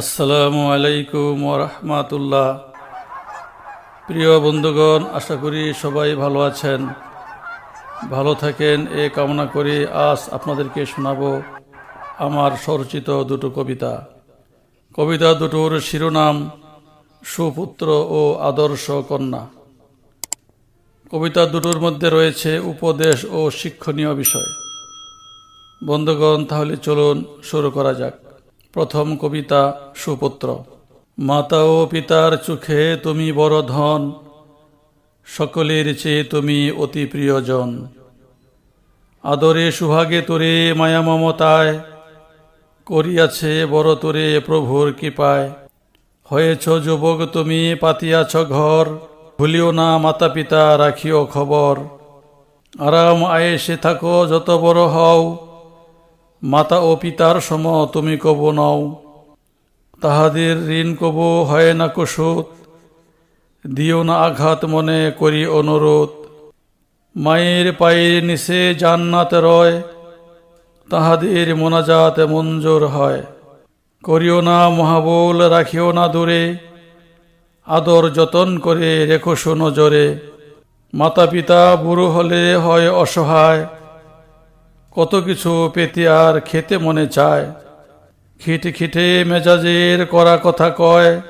আসসালামু আলাইকুম রহমাতুল্লাহ। প্রিয় বন্ধুগণ, আশা করি সবাই ভালো আছেন। ভালো থাকেন, এ কামনা করে আজ আপনাদেরকে শোনাবো আমার স্বরচিত দুটো কবিতা। কবিতা দুটোর শিরোনাম, সুপুত্র ও আদর্শ কন্যা। কবিতা দুটোর মধ্যে রয়েছে উপদেশ ও শিক্ষণীয় বিষয়। বন্ধুগণ, তাহলে চলুন শুরু করা যাক। প্রথম কবিতা সুপুত্র। মাতা ও পিতার চোখে তুমি বড় ধন, সকলের চেয়ে তুমি অতি প্রিয়জন। আদরে সুহাগে তোরে মায়া মমতায়, করিয়াছে বড় তোরে প্রভুর কৃপায়। হয়েছ যুবক, তুমি পাতিয়াছ ঘর, ভুলিও না মাতা পিতা রাখিও খবর। আরাম আয়েসে থাকো, যত বড় হও মাতা ও পিতার সম তুমি কব নও। তাহাদের ঋণ কব হয় না কুসুত। দিও না আঘাত মনে করি অনুরোধ। মায়ের পায়ের নিচে জান্নাত রয়। তাহাদের মোনাজাত মঞ্জুর হয়। করিও না মহাবল, রাখিও না দূরে। আদর যতন করে রেখো নজরে মাতা পিতা বুড়ো হলে হয় অসহায়। কত কিছু পেতে আর খেতে মনে চায়। খিটে খিটে মেজাজের করা কথা কয়,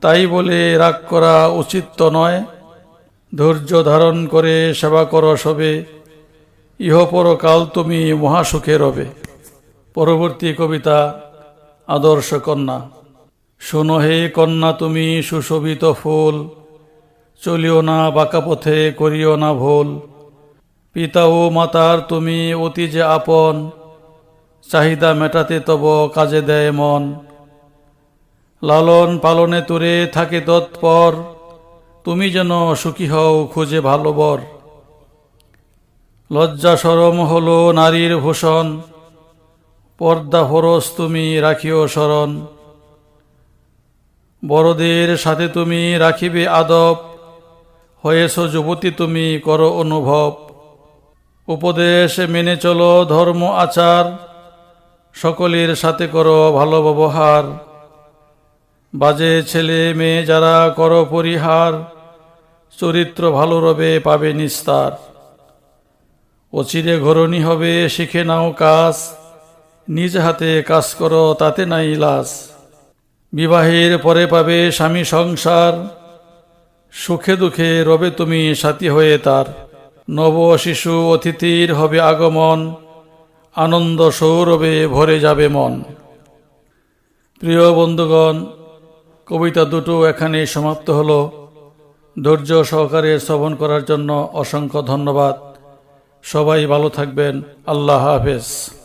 তাই বলে রাগ করা উচিত তো নয়। ধৈর্য ধারণ করে সেবা কর সবে ইহ পরকাল তুমি মহাসুখে রবে। পরবর্তী কবিতা, আদর্শ কন্যা। শোনো হে কন্যা, তুমি সুশোভিত ফুল, চলিও না বাঁকা পথে, করিও না ভুল। পিতা ও মাতার তুমি অতি যে আপন, চাহিদা মেটাতে তব কাজে দেয় মন। লালন পালনে তুরে থাকে তৎপর, তুমি যেন সুখী হও খুঁজে ভালো বর। লজ্জা সরম হলো নারীর ভূষণ, পর্দা ফরস তুমি রাখিও শরণ। বড়দের সাথে তুমি রাখিবে আদব, হয়েছ যুবতী তুমি করো অনুভব। উপদেশ মেনে চলো ধর্ম, আচার। সকলের সাথে করো ভালো ব্যবহার। বাজে ছেলে মেয়ে যারা করো পরিহার, চরিত্র ভালো রবে, পাবে নিস্তার। অচিরে ঘরণী হবে, শিখে নাও কাজ। নিজ হাতে কাজ করো, তাতে নাই লাস বিবাহের পরে পাবে স্বামী সংসার। সুখে দুঃখে রবে তুমি সাথী হয়ে তার। নব শিশু অতিথির হবে আগমন, আনন্দ সৌরভে ভরে যাবে মন। প্রিয় বন্ধুগণ, কবিতা দুটো এখানেই সমাপ্ত হলো। ধৈর্য সহকারে শ্রবণ করার জন্য অসংখ্য ধন্যবাদ। সবাই ভালো থাকবেন। আল্লাহ হাফেজ।